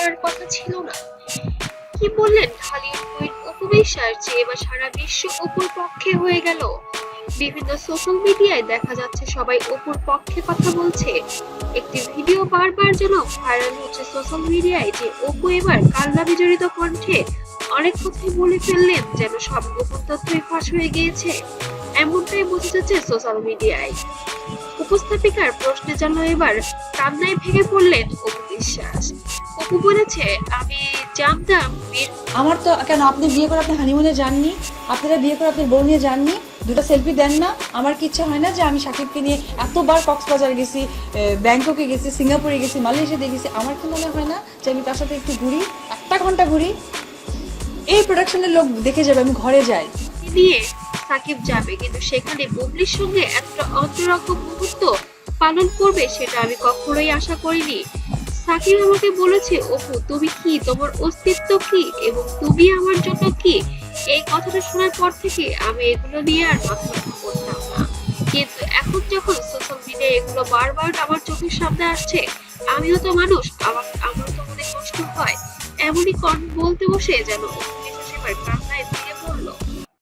করার কথা ছিল না। কি বললেন খালিদ কুইন উপবিশ্বাস যে এবার সারা বিশ্ব অপুর পক্ষে হয়ে গেল। বিভিন্ন সোশ্যাল মিডিয়ায় দেখা যাচ্ছে সবাই অপুর পক্ষে কথা বলছে। একটি ভিডিও বারবার যেন ভাইরাল হচ্ছে সোশ্যাল মিডিয়ায় যে অপু এবার বিজড়িত কণ্ঠে অনেক কথাই বলে ফেললেন যেন সব গোপন তথ্যই ফাঁস হয়ে গিয়েছে। এমনটাই বোঝা যাচ্ছে সোশ্যাল মিডিয়ায় উপস্থাপিকার প্রশ্নে যেন এবার কান্নায় ভেঙে পড়লেন অপু বিশ্বাস। অপু বলেছে আমি জানতাম আমার তো কেন আপনি বিয়ে করে আপনি হানিমুনে যাননি? আপনারা বিয়ে করে আপনার বউ নিয়ে যাননি? দুটো সেলফি দেন না। আমার কি ইচ্ছা হয় না যে আমি সাকিবকে নিয়ে এতবার কক্সবাজার গেছি ব্যাংককে গেছি সিঙ্গাপুরে গেছি মালয়েশিয়াতে গেছি? আমার কি মনে হয় না যে আমি তার সাথে একটু ঘুরি একটা ঘণ্টা ঘুরি? এই প্রোডাকশনের লোক দেখে যাবে আমি ঘরে যাই। নিয়ে সাকিব যাবে কিন্তু সেখানে বুবলির সঙ্গে একটা অন্যরকম মুহূর্ত পালন করবে সেটা আমি কখনোই আশা করিনি। সাকিব আমাকে বলেছে, অপু, তুমি কি? তোমার অস্তিত্ব কি? এবং তুমি আমার জন্য কি? এই কথাটা শোনার পর থেকে আমি এগুলো নিয়ে আর মাথা ব্যথা করতাম না। কিন্তু এখন যখন সোশ্যাল মিডিয়ায় এগুলো বারবার আমার চোখের সামনে আসছে, আমিও তো মানুষ, আমার, আমারও তো মনে কষ্ট হয়। এমনই কন বলতে বসে যেন অপু এবার কান্নায়